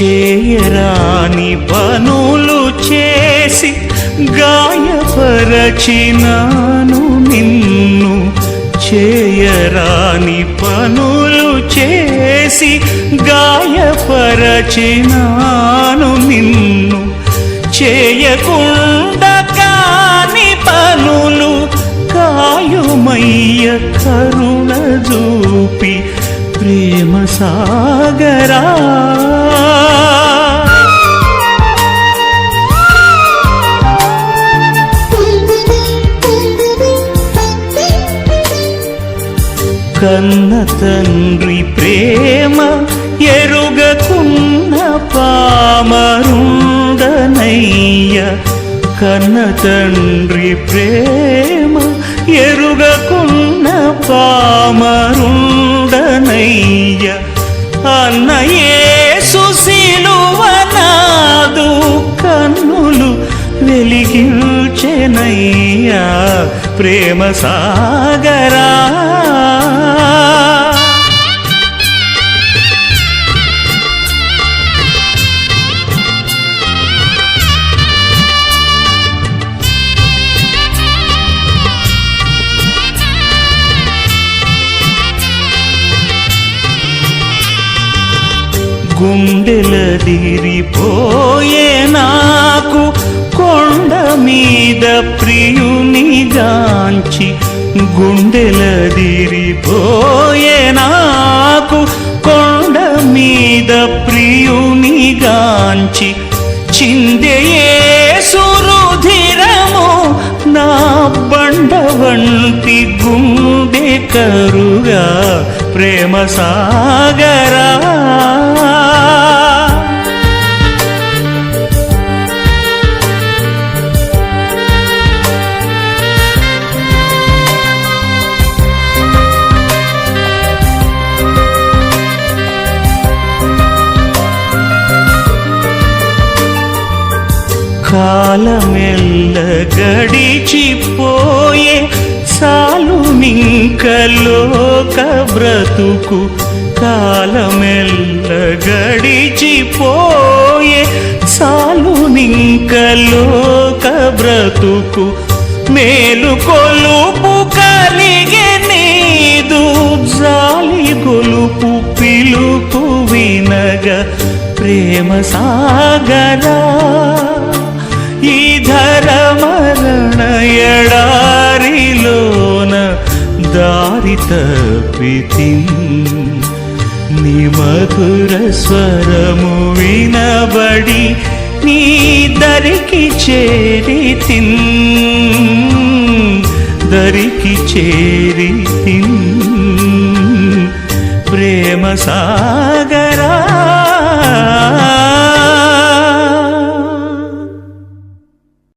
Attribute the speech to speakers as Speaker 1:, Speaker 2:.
Speaker 1: చేయరాని పనులు చేసి గాయపరచినాను నిన్ను. చేయరాని పనులు చేసి గాయపరచినాను నిన్ను. చేయకుండా కాని పనులు కాయుమయ్య కరుణ చూపి ప్రేమ సాగరా. కన్న తండ్రి ప్రేమ ఎరుగకున్న పామరుండనయ్య. కన్న తండ్రి ప్రేమ ఎరుగకున్న పామరుండ పామరుండనయ్య అన్నయే సుశీలువనాదు కన్నులు వెలిగించెనయ్యా ప్రేమ సాగరా గుండెలదిరిపోయే నాకు కొండ మీద ప్రియుని గాంచి గుండెలదిరిపోయే నాకు కొండ మీద ప్రియుని గాంచి చిందయే సురుధిరము నా బండ వంటి గుండె కరుగా ప్రేమ సాగరా. కాలమెల్ల గడిచిపోయే సాలు నింకలోక బ్రతుకు. కాలమెల్ల గడిచిపోయే సాలు నింకలోక బ్రతుకు. మేలు కొలుపు కలిగే నీదు జాలి గొలుపు పిలుపు వినగ ప్రేమ సాగరా. ఎడారిలోన దారి తప్పితి. నీ మధుర స్వరము వినబడి నీ దరికి చేరి దరికి చేరి ప్రేమ సాగరా